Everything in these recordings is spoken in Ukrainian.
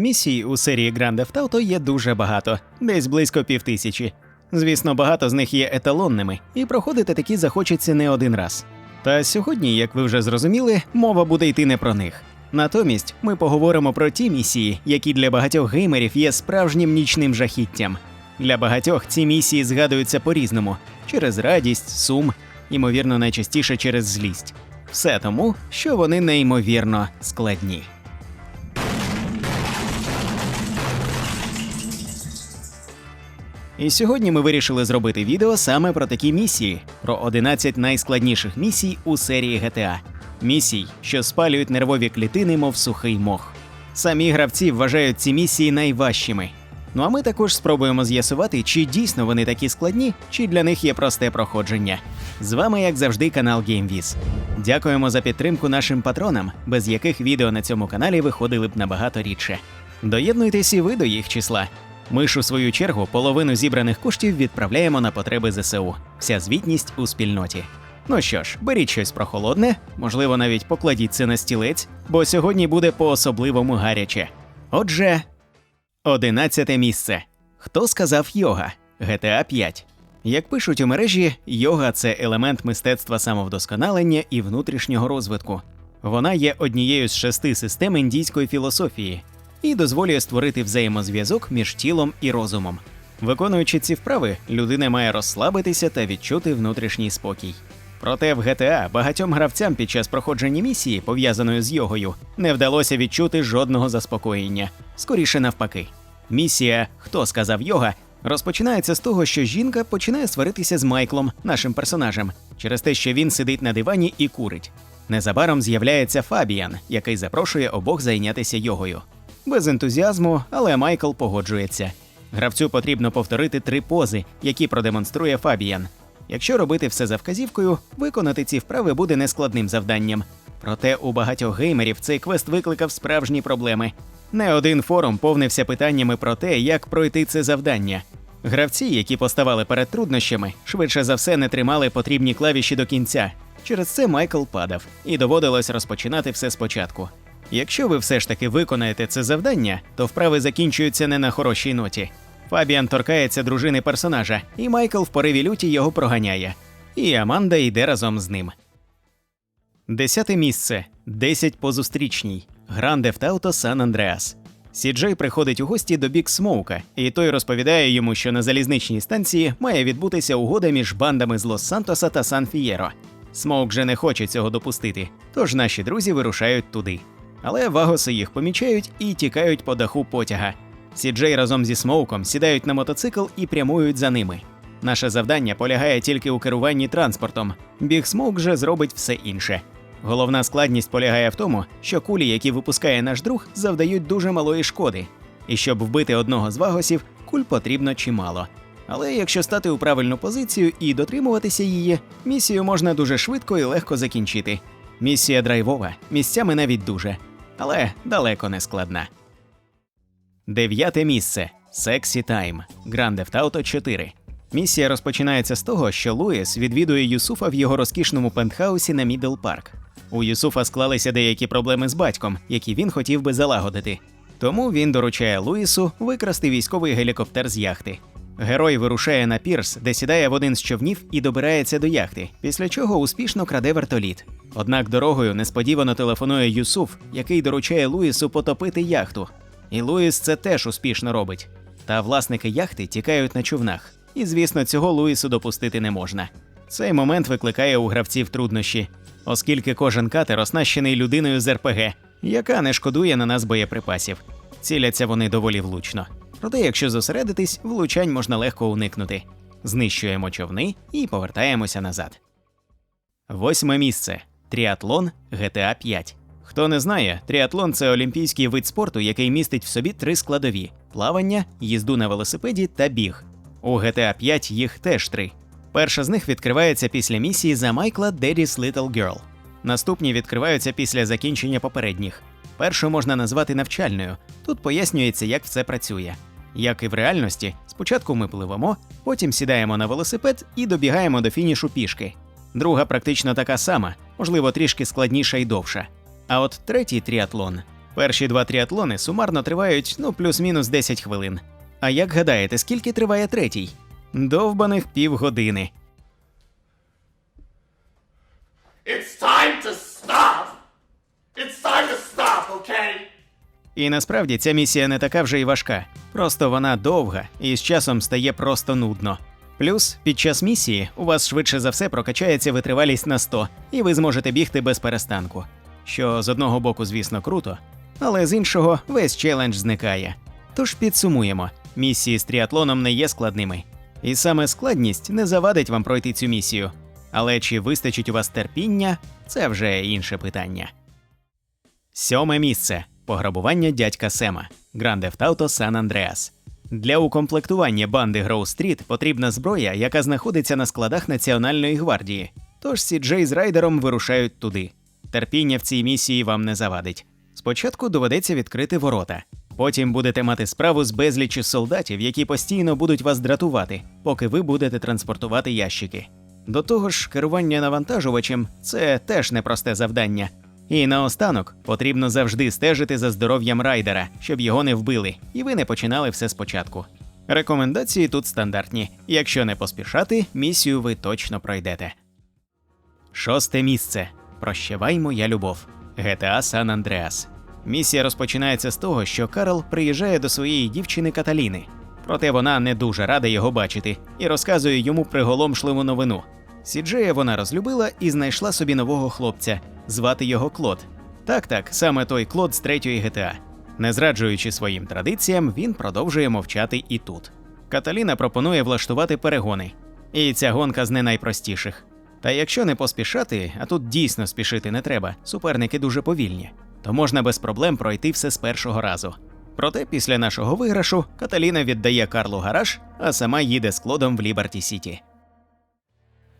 Місій у серії Grand Theft Auto є дуже багато, десь близько півтисячі. Звісно, багато з них є еталонними, і проходити такі захочеться не один раз. Та сьогодні, як ви вже зрозуміли, мова буде йти не про них. Натомість ми поговоримо про ті місії, які для багатьох геймерів є справжнім нічним жахіттям. Для багатьох ці місії згадуються по-різному через радість, сум, ймовірно, найчастіше через злість. Все тому, що вони неймовірно складні. І сьогодні ми вирішили зробити відео саме про такі місії, про 11 найскладніших місій у серії GTA. Місій, що спалюють нервові клітини, мов сухий мох. Самі гравці вважають ці місії найважчими. Ну а ми також спробуємо з'ясувати, чи дійсно вони такі складні, чи для них є просте проходження. З вами, як завжди, канал GameViz. Дякуємо за підтримку нашим патронам, без яких відео на цьому каналі виходили б набагато рідше. Доєднуйтесь і ви до їх числа. Ми ж у свою чергу половину зібраних коштів відправляємо на потреби ЗСУ. Вся звітність у спільноті. Ну що ж, беріть щось прохолодне, можливо, навіть покладіть це на стілець, бо сьогодні буде по-особливому гаряче. Отже, одинадцяте місце. Хто сказав йога? GTA 5. Як пишуть у мережі, йога це елемент мистецтва самовдосконалення і внутрішнього розвитку. Вона є однією з шести систем індійської філософії і дозволює створити взаємозв'язок між тілом і розумом. Виконуючи ці вправи, людина має розслабитися та відчути внутрішній спокій. Проте в GTA багатьом гравцям під час проходження місії, пов'язаної з йогою, не вдалося відчути жодного заспокоєння. Скоріше навпаки. Місія Хто сказав йога розпочинається з того, що жінка починає сваритися з Майклом, нашим персонажем, через те, що він сидить на дивані і курить. Незабаром з'являється Фабіан, який запрошує обох зайнятися йогою. Без ентузіазму, але Майкл погоджується. Гравцю потрібно повторити три пози, які продемонструє Фабіан. Якщо робити все за вказівкою, виконати ці вправи буде нескладним завданням. Проте у багатьох геймерів цей квест викликав справжні проблеми. Не один форум повнився питаннями про те, як пройти це завдання. Гравці, які поставали перед труднощами, швидше за все не тримали потрібні клавіші до кінця. Через це Майкл падав, і доводилось розпочинати все спочатку. Якщо ви все ж таки виконаєте це завдання, то вправи закінчуються не на хорошій ноті. Фабіан торкається дружини персонажа, і Майкл в пориві люті його проганяє. І Аманда йде разом з ним. Десяте місце. 10 по зустрічній. Grand Theft Auto San Andreas. Сіджей приходить у гості до Бік Смоука, і той розповідає йому, що на залізничній станції має відбутися угода між бандами з Лос-Сантоса та Сан-Фієро. Смоук же не хоче цього допустити, тож наші друзі вирушають туди. Але вагоси їх помічають і тікають по даху потяга. Сіджей разом зі Смоуком сідають на мотоцикл і прямують за ними. Наше завдання полягає тільки у керуванні транспортом. Біг Смоук же зробить все інше. Головна складність полягає в тому, що кулі, які випускає наш друг, завдають дуже малої шкоди. І щоб вбити одного з вагосів, куль потрібно чимало. Але якщо стати у правильну позицію і дотримуватися її, місію можна дуже швидко і легко закінчити. Місія драйвова, місцями навіть дуже, але далеко не складна. Дев'яте місце Sexy Time Grand Theft Auto 4. Місія розпочинається з того, що Луїс відвідує Юсуфа в його розкішному пентхаусі на Мідл Парк. У Юсуфа склалися деякі проблеми з батьком, які він хотів би залагодити. Тому він доручає Луїсу викрасти військовий гелікоптер з яхти. Герой вирушає на пірс, де сідає в один з човнів і добирається до яхти, після чого успішно краде вертоліт. Однак дорогою несподівано телефонує Юсуф, який доручає Луїсу потопити яхту. І Луїс це теж успішно робить. Та власники яхти тікають на човнах. І, звісно, цього Луїсу допустити не можна. Цей момент викликає у гравців труднощі, оскільки кожен катер оснащений людиною з РПГ, яка не шкодує на нас боєприпасів. Ціляться вони доволі влучно. Проте, якщо зосередитись, влучань можна легко уникнути. Знищуємо човни і повертаємося назад. Восьме місце. Тріатлон GTA 5. Хто не знає, тріатлон це олімпійський вид спорту, який містить в собі три складові: плавання, їзду на велосипеді та біг. У GTA 5 їх теж три. Перша з них відкривається після місії за Майкла Daddy's Little Girl. Наступні відкриваються після закінчення попередніх. Першу можна назвати навчальною. Тут пояснюється, як все працює. Як і в реальності, спочатку ми пливемо, потім сідаємо на велосипед і добігаємо до фінішу пішки. Друга практично така сама, можливо, трішки складніша і довша. А от третій тріатлон Перші два тріатлони сумарно тривають ну плюс-мінус 10 хвилин. А як гадаєте, скільки триває третій? Довбаних півгодини. It's time to stop! It's time to stop, okay? І насправді ця місія не така вже й важка, просто вона довга і з часом стає просто нудно. Плюс під час місії у вас швидше за все прокачається витривалість на 100, і ви зможете бігти без перестанку. Що з одного боку, звісно, круто, але з іншого весь челендж зникає. Тож підсумуємо: місії з тріатлоном не є складними. І саме складність не завадить вам пройти цю місію. Але чи вистачить у вас терпіння, це вже інше питання. Сьоме місце пограбування дядька Сема Grand Theft Auto San Andreas. Для укомплектування банди Гроу Стріт потрібна зброя, яка знаходиться на складах Національної гвардії. Тож Сіджей з райдером вирушають туди. Терпіння в цій місії вам не завадить. Спочатку доведеться відкрити ворота. Потім будете мати справу з безліччю солдатів, які постійно будуть вас дратувати, поки ви будете транспортувати ящики. До того ж, керування навантажувачем це теж непросте завдання. І наостанок потрібно завжди стежити за здоров'ям райдера, щоб його не вбили, і ви не починали все спочатку. Рекомендації тут стандартні. Якщо не поспішати, місію ви точно пройдете. Шосте місце. Прощавай, моя любов. GTA San Andreas. Місія розпочинається з того, що Карл приїжджає до своєї дівчини Каталіни. Проте вона не дуже рада його бачити і розказує йому приголомшливу новину. Сіджея вона розлюбила і знайшла собі нового хлопця, звати його Клод. Так, так, саме той Клод з третьої GTA. Не зраджуючи своїм традиціям, він продовжує мовчати і тут. Каталіна пропонує влаштувати перегони. І ця гонка з не найпростіших. Та якщо не поспішати, а тут дійсно спішити не треба, суперники дуже повільні, то можна без проблем пройти все з першого разу. Проте після нашого виграшу Каталіна віддає Карлу гараж, а сама їде з Клодом в Ліберті Сіті.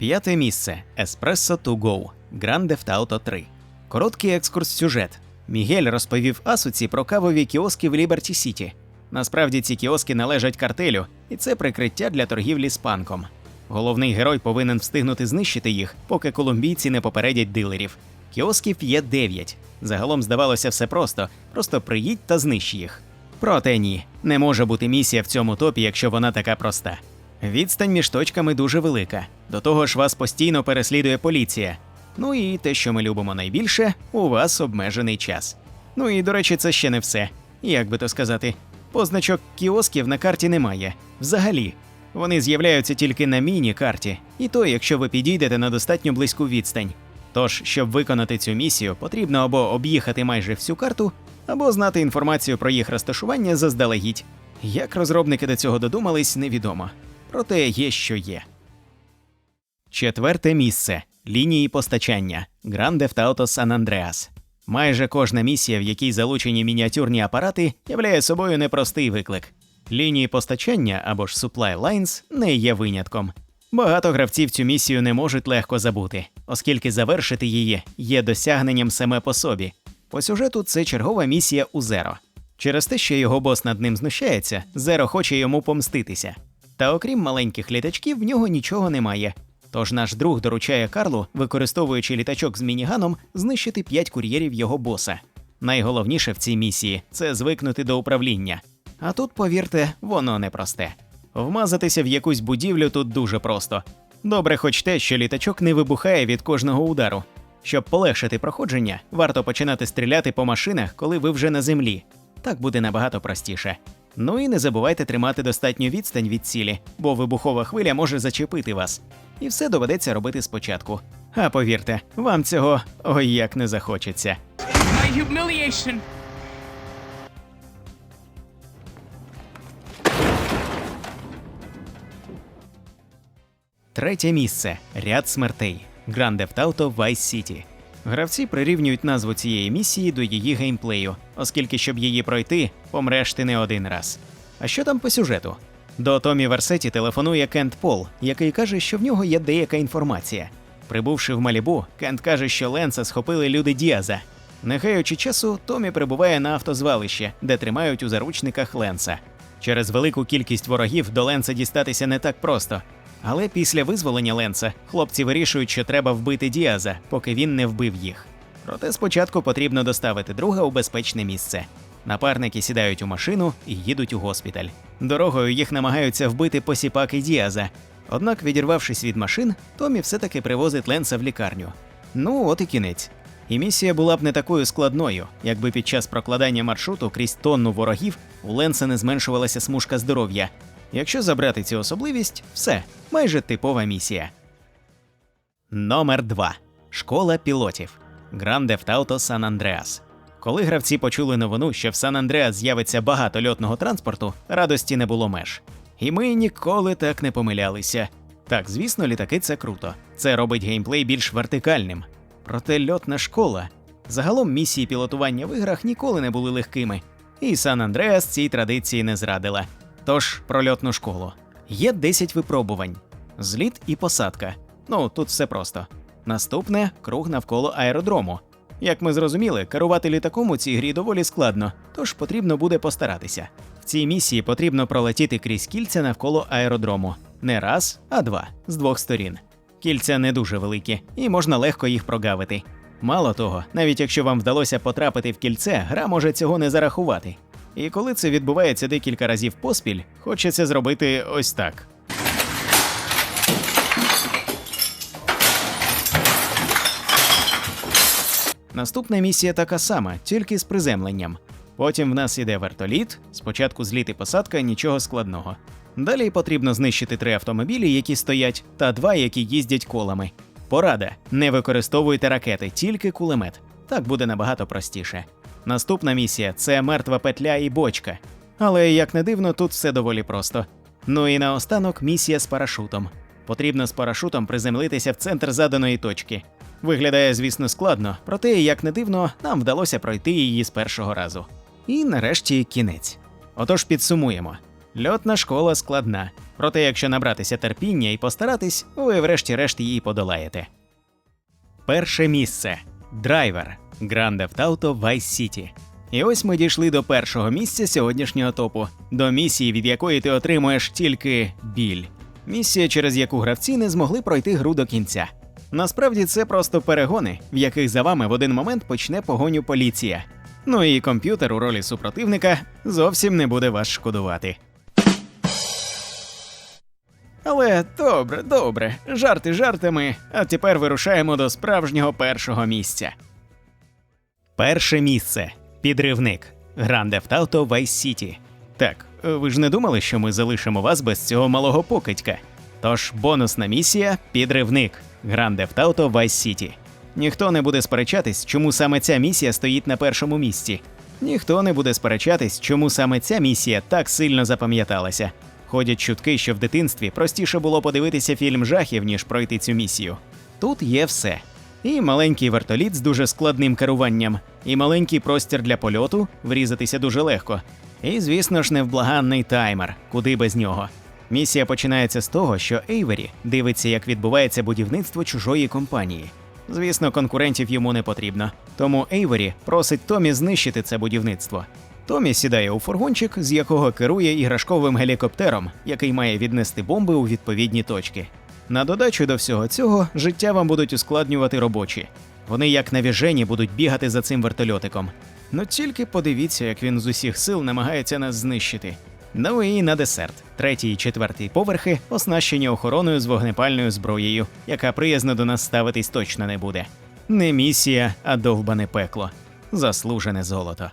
П'яте місце Espresso to Go Grand Auto 3. Короткий екскурс сюжет. Мігель розповів Асуці про кавові кіоски в Ліберті Сіті. Насправді ці кіоски належать картелю, і це прикриття для торгівлі з панком. Головний герой повинен встигнути знищити їх, поки колумбійці не попередять дилерів. Кіосків є 9. Загалом здавалося все просто, просто приїдь та знищ їх. Проте ні, не може бути місія в цьому топі, якщо вона така проста. Відстань між точками дуже велика. До того ж, вас постійно переслідує поліція. Ну і те, що ми любимо найбільше, у вас обмежений час. Ну і до речі, це ще не все. Як би то сказати, позначок кіосків на карті немає. Взагалі. Вони з'являються тільки на міні-карті, і то, якщо ви підійдете на достатньо близьку відстань. Тож, щоб виконати цю місію, потрібно або об'їхати майже всю карту, або знати інформацію про їх розташування заздалегідь. Як розробники до цього додумались, невідомо. Проте є, що є. Четверте місце лінії постачання Grand Theft Auto San Andreas. Майже кожна місія, в якій залучені мініатюрні апарати, являє собою непростий виклик. Лінії постачання або ж supply lines не є винятком. Багато гравців цю місію не можуть легко забути, оскільки завершити її є досягненням саме по собі. По сюжету це чергова місія у Зеро. Через те, що його бос над ним знущається, Зеро хоче йому помститися. Та окрім маленьких літачків, в нього нічого немає. Тож наш друг доручає Карлу, використовуючи літачок з мініганом, знищити п'ять кур'єрів його боса. Найголовніше в цій місії це звикнути до управління. А тут, повірте, воно непросте. Вмазатися в якусь будівлю тут дуже просто. Добре, хоч те, що літачок не вибухає від кожного удару. Щоб полегшити проходження, варто починати стріляти по машинах, коли ви вже на землі. Так буде набагато простіше. Ну і не забувайте тримати достатню відстань від цілі, бо вибухова хвиля може зачепити вас. І все доведеться робити спочатку. А повірте, вам цього ой як не захочеться. My humiliation. Третє місце ряд смертей Grand Theft Auto Vice City. Гравці прирівнюють назву цієї місії до її геймплею, оскільки, щоб її пройти, помреш ти не один раз. А що там по сюжету? До Томі Версеті телефонує Кент Пол, який каже, що в нього є деяка інформація. Прибувши в Малібу, Кент каже, що Ленса схопили люди Діаза. Не гаючи часу, Томі прибуває на автозвалище, де тримають у заручниках Ленса. Через велику кількість ворогів до Ленса дістатися не так просто. Але після визволення Ленса хлопці вирішують, що треба вбити Діаза, поки він не вбив їх. Проте спочатку потрібно доставити друга у безпечне місце. Напарники сідають у машину і їдуть у госпіталь. Дорогою їх намагаються вбити посіпаки Діаза. Однак, відірвавшись від машин, Томі все-таки привозить Ленса в лікарню. Ну, от і кінець. І місія була б не такою складною, якби під час прокладання маршруту крізь тонну ворогів у Ленса не зменшувалася смужка здоров'я. Якщо забрати цю особливість, все, майже типова місія. Номер 2. Школа пілотів. Grand Theft Auto San Andreas. Коли гравці почули новину, що в Сан Андреас з'явиться багато льотного транспорту, радості не було меж. І ми ніколи так не помилялися. Так, звісно, літаки це круто. Це робить геймплей більш вертикальним. Проте льотна школа. Загалом місії пілотування в іграх ніколи не були легкими, і Сан Андреас цій традиції не зрадила. Тож про льотну школу. Є 10 випробувань: зліт і посадка. Ну, тут все просто. Наступне круг навколо аеродрому. Як ми зрозуміли, керувати літаком у цій грі доволі складно, тож потрібно буде постаратися. В цій місії потрібно пролетіти крізь кільця навколо аеродрому. Не раз, а два з двох сторін. Кільця не дуже великі, і можна легко їх прогавити. Мало того, навіть якщо вам вдалося потрапити в кільце, гра може цього не зарахувати. І коли це відбувається декілька разів поспіль, хочеться зробити ось так. Наступна місія така сама, тільки з приземленням. Потім в нас іде вертоліт, спочатку зліт і посадка, нічого складного. Далі потрібно знищити три автомобілі, які стоять, та два, які їздять колами. Порада: не використовуйте ракети, тільки кулемет. Так буде набагато простіше. Наступна місія це мертва петля і бочка. Але як не дивно, тут все доволі просто. Ну і наостанок місія з парашутом. Потрібно з парашутом приземлитися в центр заданої точки. Виглядає, звісно, складно, проте, як не дивно, нам вдалося пройти її з першого разу. І нарешті кінець. Отож підсумуємо. Льотна школа складна, проте якщо набратися терпіння і постаратись, ви врешті-решт її подолаєте. Перше місце драйвер Grand Theft Auto Vice City. І ось ми дійшли до першого місця сьогоднішнього топу, до місії, від якої ти отримуєш тільки біль. Місія, через яку гравці не змогли пройти гру до кінця. Насправді це просто перегони, в яких за вами в один момент почне погоню поліція. Ну і комп'ютер у ролі супротивника зовсім не буде вас шкодувати. Але добре, добре, жарти жартами, а тепер вирушаємо до справжнього першого місця. Перше місце підривник Grand Theft Auto Vice City. Так, ви ж не думали, що ми залишимо вас без цього малого покидька? Тож бонусна місія підривник Grand Theft Auto Vice City. Ніхто не буде сперечатись, чому саме ця місія стоїть на першому місці. Ніхто не буде сперечатись, чому саме ця місія так сильно запам'яталася. Ходять чутки, що в дитинстві простіше було подивитися фільм жахів, ніж пройти цю місію. Тут є все. І маленький вертоліт з дуже складним керуванням, і маленький простір для польоту врізатися дуже легко. І, звісно ж, невблаганний таймер, куди без нього. Місія починається з того, що Ейвері дивиться, як відбувається будівництво чужої компанії. Звісно, конкурентів йому не потрібно. Тому Ейвері просить Томі знищити це будівництво. Томі сідає у фургончик, з якого керує іграшковим гелікоптером, який має віднести бомби у відповідні точки. На додачу до всього цього життя вам будуть ускладнювати робочі. Вони, як навіжені, будуть бігати за цим вертольотиком. Ну тільки подивіться, як він з усіх сил намагається нас знищити. Ну і на десерт. Третій і четвертий поверхи оснащені охороною з вогнепальною зброєю, яка приязно до нас ставитись точно не буде. Не місія, а довбане пекло. Заслужене золото.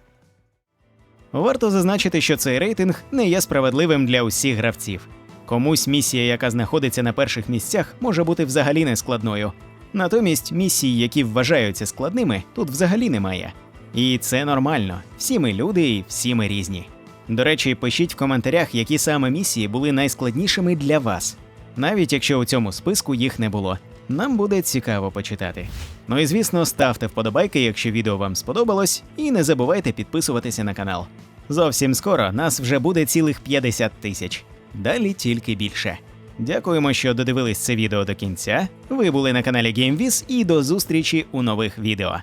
Варто зазначити, що цей рейтинг не є справедливим для усіх гравців. Комусь місія, яка знаходиться на перших місцях, може бути взагалі не складною. Натомість місій, які вважаються складними, тут взагалі немає. І це нормально. Всі ми люди і всі ми різні. До речі, пишіть в коментарях, які саме місії були найскладнішими для вас, навіть якщо у цьому списку їх не було. Нам буде цікаво почитати. Ну і звісно, ставте вподобайки, якщо відео вам сподобалось, і не забувайте підписуватися на канал. Зовсім скоро нас вже буде цілих 50 тисяч. Далі тільки більше. Дякуємо, що додивились це відео до кінця. Ви були на каналі GameViz і до зустрічі у нових відео.